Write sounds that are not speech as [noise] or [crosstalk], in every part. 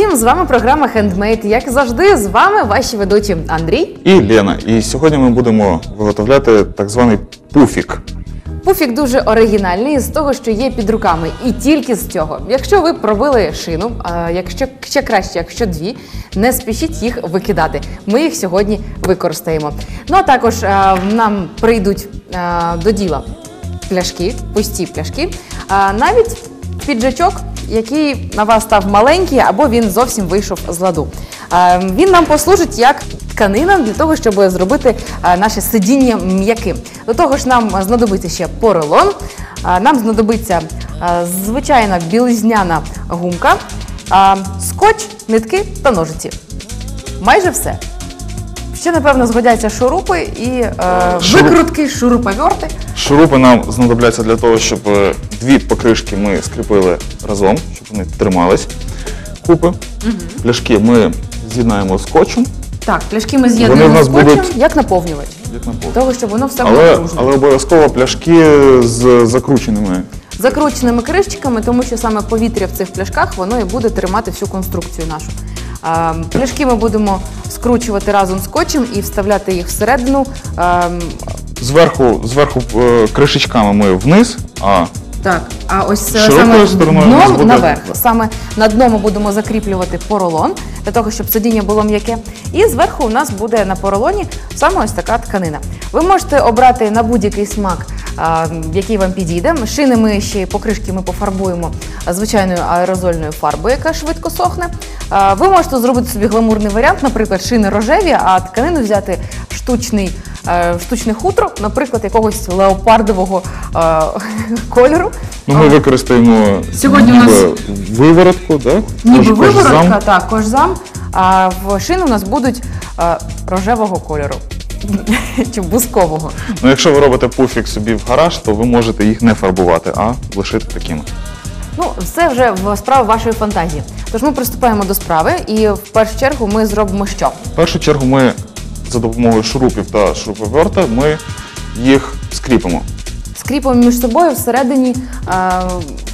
Усім! З вами програма Handmade. Як завжди, з вами ваші ведучі Андрій. і Лена. І сьогодні ми будемо виготовляти так званий пуфік. Пуфік дуже оригінальний з того, що є під руками, і тільки з цього. Якщо ви пробили шину, а якщо ще краще, якщо дві, не спішіть їх викидати. Ми їх сьогодні використаємо. Ну а також а, нам прийдуть а, до діла пляшки, пусті пляшки, а навіть піджачок, який на вас став маленький, або він зовсім вийшов з ладу. Він нам послужить як тканина для того, щоб зробити наше сидіння м'яким. До того ж, нам знадобиться ще поролон, нам знадобиться звичайна білизняна гумка, скотч, нитки та ножиці. Майже все. Ще, напевно, згодяться шурупи і е, Шуруп. викрутки, шуруповерти. Шурупи нам знадобляться для того, щоб е, дві покришки ми скріпили разом, щоб вони тримались купи. Пляшки ми з'єднаємо скотчем, Так, пляшки ми Вони з'єднуємо нас скотчем, будуть- як наповнювач. як на. Того, щоб воно все було Але, дружно. але обов'язково пляшки з закрученими. закрученими кришечками, тому що саме повітря в цих пляшках воно і буде тримати всю конструкцію нашу. Пляшки ми будемо скручувати разом скотчем і вставляти їх всередину. Зверху, зверху е, кришечками ми вниз, а Так, а ось е, Широкою саме стороною у нас дном буде- наверх. Саме на дно ми будемо закріплювати поролон для того, щоб сидіння було м'яке. І зверху у нас буде на поролоні саме ось така тканина. Ви можете обрати на будь-який смак, який вам підійде. Шини ми ще й покришки ми пофарбуємо звичайною аерозольною фарбою, яка швидко сохне. Ви можете зробити собі гламурний варіант, наприклад, шини рожеві, а тканину взяти штучний. е, Штучне хутро, наприклад, якогось леопардового е, [laughs] кольору. ну, ми використаємо Сьогодні у нас- виворотку, да? Ніби Кож- кожзам. виворотка, так, кожзам, а в шини у нас будуть е, рожевого кольору. [laughs] Чи бускового. Ну, якщо ви робите пуфік собі в гараж, то ви можете їх не фарбувати, а лишити такими. Ну, все вже в справа вашої фантазії. Тож ми приступаємо до справи, і в першу чергу ми зробимо що? В першу чергу ми за допомогою шурупів та шуруповерта ми їх скріпимо Скріпимо між собою всередині е,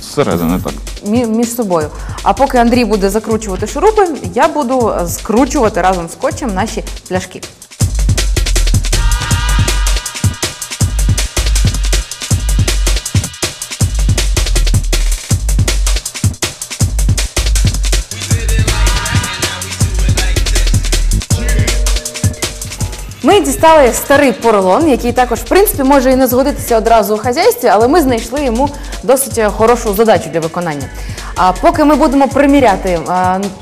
зсередини так. мі- між собою. А поки Андрій буде закручувати шурупи, я буду скручувати разом з скотчем наші пляшки. Дістали старий поролон, який також, в принципі, може і не згодитися одразу у хазяйстві, але ми знайшли йому досить хорошу задачу для виконання. А поки ми будемо приміряти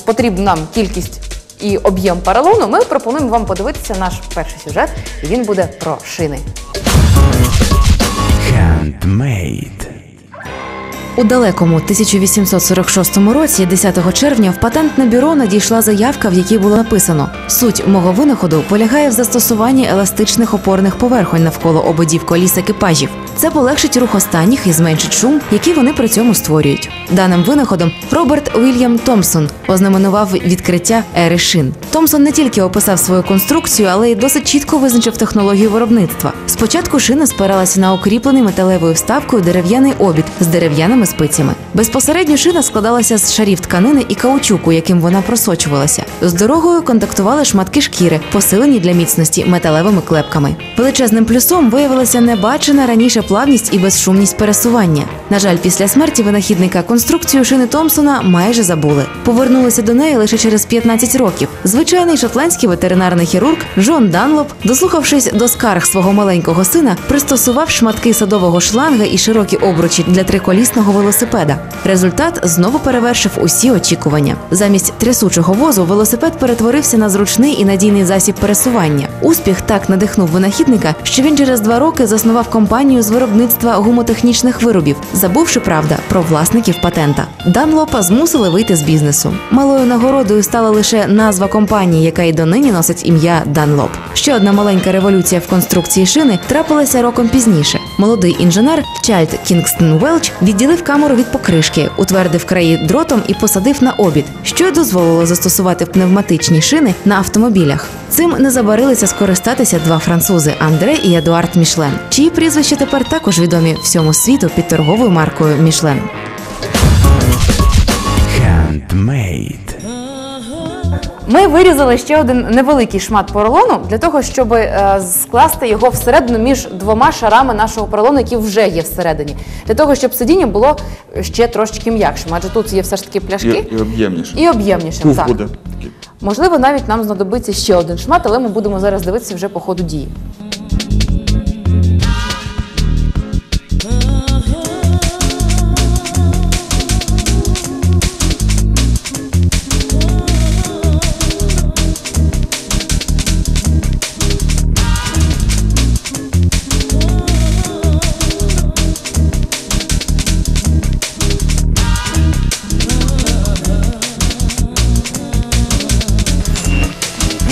потрібну нам кількість і об'єм поролону, ми пропонуємо вам подивитися наш перший сюжет, і він буде про шини. Handmade. У далекому 1846 році, 10 червня, в патентне бюро надійшла заявка, в якій було написано: суть мого винаходу полягає в застосуванні еластичних опорних поверхонь навколо ободів коліс екіпажів. Це полегшить рух останніх і зменшить шум, який вони при цьому створюють. Даним винаходом Роберт Уільям Томпсон ознаменував відкриття ери шин. Томпсон не тільки описав свою конструкцію, але й досить чітко визначив технологію виробництва. Спочатку шина спиралася на укріплений металевою вставкою дерев'яний обід з дерев'яними спицями. Безпосередньо шина складалася з шарів тканини і каучуку, яким вона просочувалася. З дорогою контактували шматки шкіри, посилені для міцності металевими клепками. Величезним плюсом виявилася небачена раніше плавність і безшумність пересування. На жаль, після смерті винахідника конструкцію шини Томпсона майже забули. Повернулися до неї лише через 15 років. Звичайний шотландський ветеринарний хірург Джон Данлоп, дослухавшись до скарг свого маленького сина, пристосував шматки садового шланга і широкі обручі для триколісного велосипеда. Результат знову перевершив усі очікування. Замість трясучого возу велосипед перетворився на зручний і надійний засіб пересування. Успіх так надихнув винахідника, що він через два роки заснував компанію з виробництва гумотехнічних виробів, забувши правда про власників патента. Данлопа змусили вийти з бізнесу. Малою нагородою стала лише назва компанії, яка й донині носить ім'я Данлоп. Ще одна маленька революція в конструкції шини трапилася роком пізніше. Молодий інженер Чальд Кінгстон Велч відділив камеру від покришки, утвердив краї дротом і посадив на обід, що й дозволило застосувати пневматичні шини на автомобілях. Цим не забарилися скористатися два французи Андре і Едуард Мішлен, чиї прізвища тепер також відомі всьому світу під торговою маркою Мішлен. Handmade. Ми вирізали ще один невеликий шмат поролону для того, щоб е, скласти його всередину між двома шарами нашого поролону, які вже є всередині. Для того, щоб сидіння було ще трошечки м'якшим, адже тут є все ж таки пляшки і об'ємніше. і об'ємніше. Так. буде. Можливо, навіть нам знадобиться ще один шмат, але ми будемо зараз дивитися вже по ходу дії.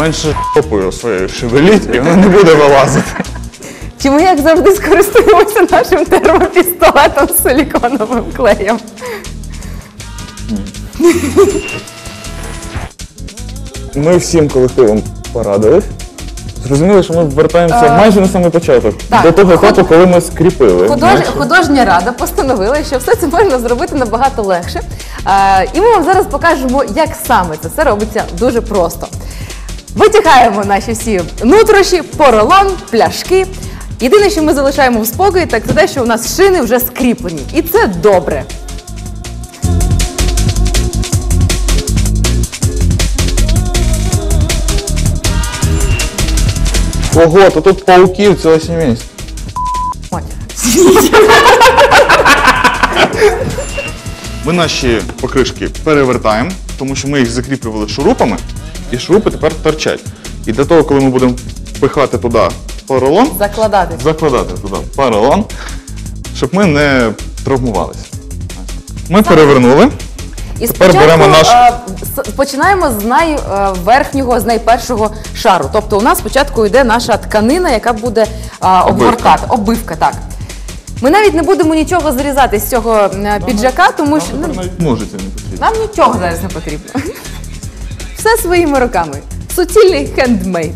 Менше попою своєю шевеліть, і воно не буде вилазити. Чи ми, як завжди, скористуємося нашим термопістолетом з силіконовим клеєм? Ми всім колективом порадились. Зрозуміли, що ми вертаємося Е, майже на самий початок. так, До того ход- етапу, коли ми скріпили. Худож... Художня рада постановила, що все це можна зробити набагато легше. Е, і ми вам зараз покажемо, як саме це все робиться дуже просто. Витягаємо наші всі нутрощі, поролон, пляшки. Єдине, що ми залишаємо в спокої, так це те, що у нас шини вже скріплені. І це добре. Ого, то тут пауків ціла сімейство. Ми наші покришки перевертаємо, тому що ми їх закріплювали шурупами, і шурупи тепер торчать. І для того, коли ми будемо пихати туди поролон, Закладати. закладати туди поролон, щоб ми не травмувалися. Ми перевернули. І Тепер спочатку беремо наш- е, с- починаємо з найверхнього, з найпершого шару. Тобто у нас спочатку йде наша тканина, яка буде е, обгортати, оббивка, так. Ми навіть не будемо нічого зрізати з цього е, піджака, тому що ну, навіть ножиці не потрібно. нам нічого зараз не потрібно. Все своїми руками. Суцільний хендмейд.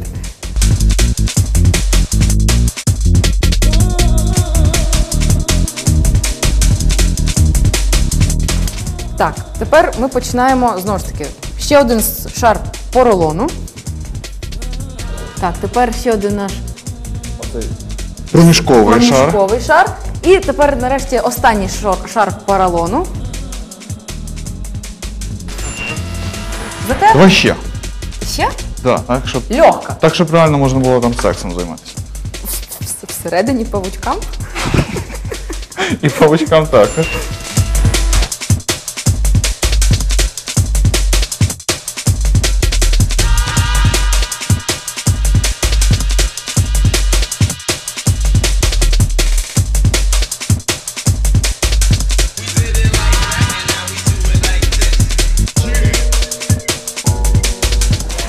Так, тепер ми починаємо знову ж таки ще один шар поролону. Так, тепер ще один наш Проміжковий шар. проміжковий шар. І тепер нарешті останній шар, шар поролону. Зате Давай ще. ще Да, так, щоб, легко. так, щоб реально можна було там сексом займатися. Вс- Всередині павучкам. І павучкам також.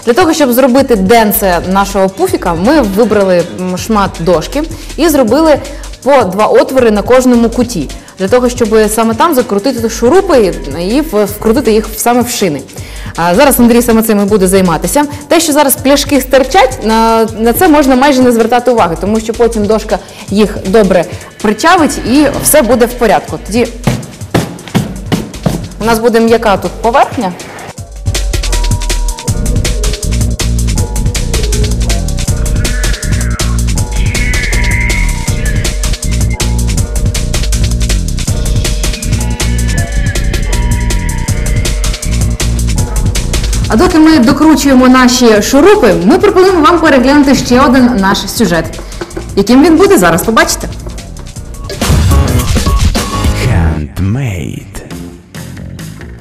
Для того, щоб зробити денце нашого пуфіка, ми вибрали шмат дошки і зробили по два отвори на кожному куті. Для того, щоб саме там закрутити шурупи і вкрутити їх саме в шини. Зараз Андрій саме цим і буде займатися. Те, що зараз пляшки стирчать, на, на це можна майже не звертати уваги, тому що потім дошка їх добре причавить і все буде в порядку. Тоді у нас буде м'яка тут поверхня. Докручуємо наші шурупи, ми пропонуємо вам переглянути ще один наш сюжет. Яким він буде зараз, побачите. Handmade.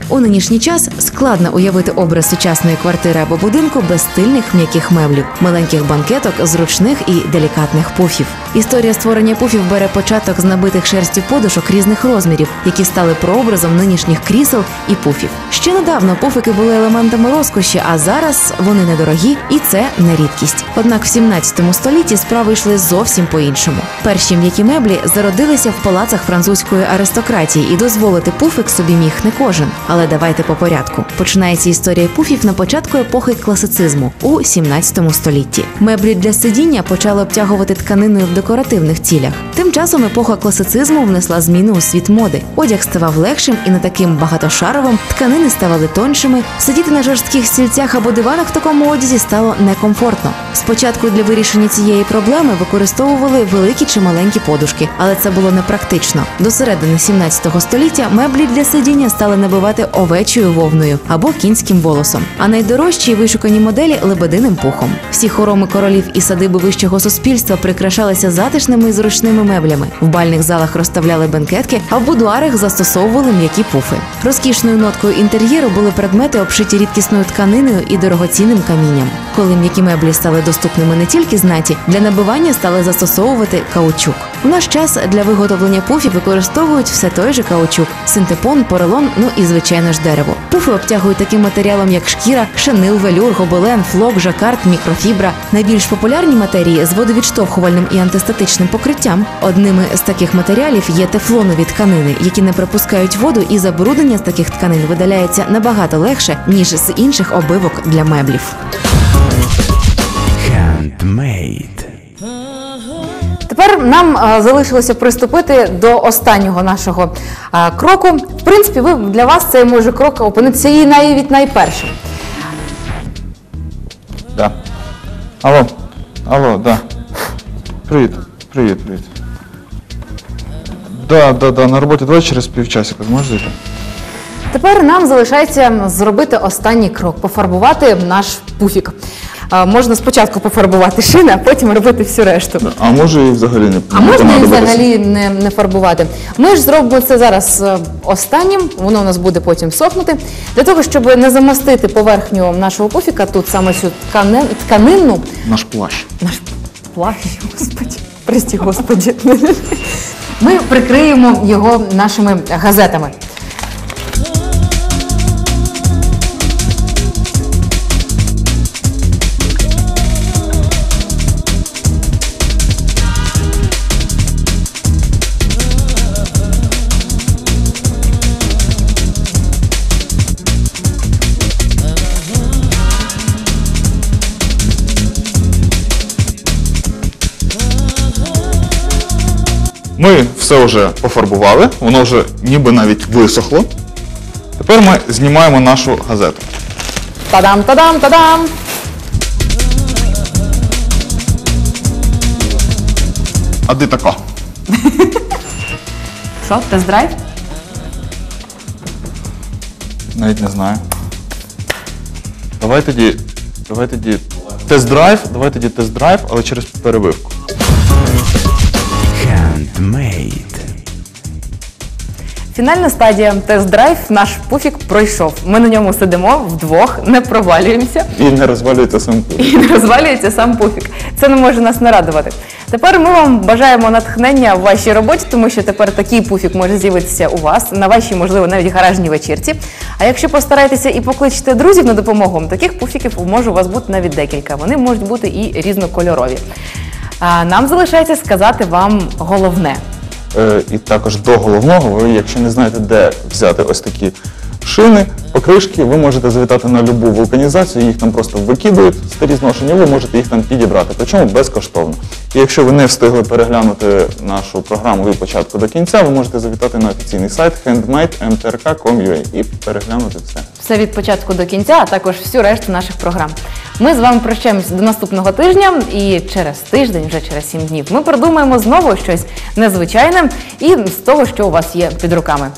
У нинішній час складно уявити образ сучасної квартири або будинку без стильних м'яких меблів, маленьких банкеток, зручних і делікатних пуфів. Історія створення пуфів бере початок з набитих шерстю подушок різних розмірів, які стали прообразом нинішніх крісел і пуфів. Ще недавно пуфики були елементами розкоші, а зараз вони недорогі, і це не рідкість. Однак в 17 столітті справи йшли зовсім по-іншому. Перші м'які меблі зародилися в палацах французької аристократії, і дозволити пуфик собі міг не кожен. Але давайте по порядку. Починається історія пуфів на початку епохи класицизму у 17 столітті. Меблі для сидіння почали обтягувати тканиною в декоративних цілях. Тим часом епоха класицизму внесла зміни у світ моди. Одяг ставав легшим і не таким багатошаровим, тканини ставали тоншими. Сидіти на жорстких стільцях або диванах в такому одязі стало некомфортно. Спочатку для вирішення цієї проблеми використовували великі чи маленькі подушки, але це було непрактично. До середини 17 століття меблі для сидіння стали набивати овечою вовною або кінським волосом, а найдорожчі вишукані моделі лебединим пухом. Всі хороми королів і садиби вищого суспільства прикрашалися затишними і зручними меблями. В бальних залах розставляли бенкетки, а в будуарах застосовували м'які пуфи. Розкішною ноткою інтер'єру були предмети, обшиті рідкісною тканиною і дорогоцінним камінням. Коли м'які меблі стали доступними не тільки знаті, для набивання стали застосовувати каучук. У наш час для виготовлення пуфів використовують все той же каучук, синтепон, поролон, ну і звичайно ж дерево. Пуфи обтягують таким матеріалом, як шкіра, шенил, велюр, гобелен, флок, жакард, мікрофібра. Найбільш популярні матерії з водовідштовхувальним і антистатичним покриттям. Одними з таких матеріалів є тефлонові тканини, які не пропускають воду, і забруднення з таких тканин видаляється набагато легше ніж з інших обивок для меблів. Handmade. Тепер нам е, залишилося приступити до останнього нашого е, кроку. В принципі, ви для вас цей може крок опинитися і навіть найпершим. Да. Алло, алло, да. Привіт, привіт, привіт. Да, да, да, на роботі давай через півчасика зможеш зайти? Тепер нам залишається зробити останній крок пофарбувати наш пуфік. Можна спочатку пофарбувати шини, а потім робити всю решту. А може і взагалі не А можна і взагалі не, не фарбувати. Ми ж зробимо це зараз е, останнім, воно у нас буде потім сохнути. Для того, щоб не замастити поверхню нашого пуфіка, тут саме цю ткани- тканинну, Наш плащ. наш плащ, господі, прості господі. Ми прикриємо його нашими газетами. Все вже пофарбували, воно вже ніби навіть висохло. Тепер ми знімаємо нашу газету. Та-дам, та-дам, та-дам! А де така? Що, тест-драйв? Навіть не знаю. Давай тоді. Давай тоді. Тест-драйв, давай тоді тест-драйв, але через перебивку. Фінальна стадія тест-драйв наш пуфік пройшов. Ми на ньому сидимо вдвох, не провалюємося. І не розвалюється сам пульт. і не розвалюється сам пуфік. Це не може нас не радувати. Тепер ми вам бажаємо натхнення в вашій роботі, тому що тепер такий пуфік може з'явитися у вас на вашій, можливо, навіть гаражній вечірці. А якщо постараєтеся і покличете друзів на допомогу, таких пуфіків може у вас бути навіть декілька. Вони можуть бути і різнокольорові. А нам залишається сказати вам головне. Е, і також до головного, ви, якщо не знаєте, де взяти ось такі шини, покришки, ви можете завітати на любу вулканізацію, їх там просто викидують старі зношення, ви можете їх там підібрати, причому безкоштовно. І якщо ви не встигли переглянути нашу програму від початку до кінця, ви можете завітати на офіційний сайт handmade.mtrk.com.ua і переглянути все. Все від початку до кінця, а також всю решту наших програм. Ми з вами прощаємось до наступного тижня і через тиждень, вже через сім днів, ми придумаємо знову щось незвичайне і з того, що у вас є під руками.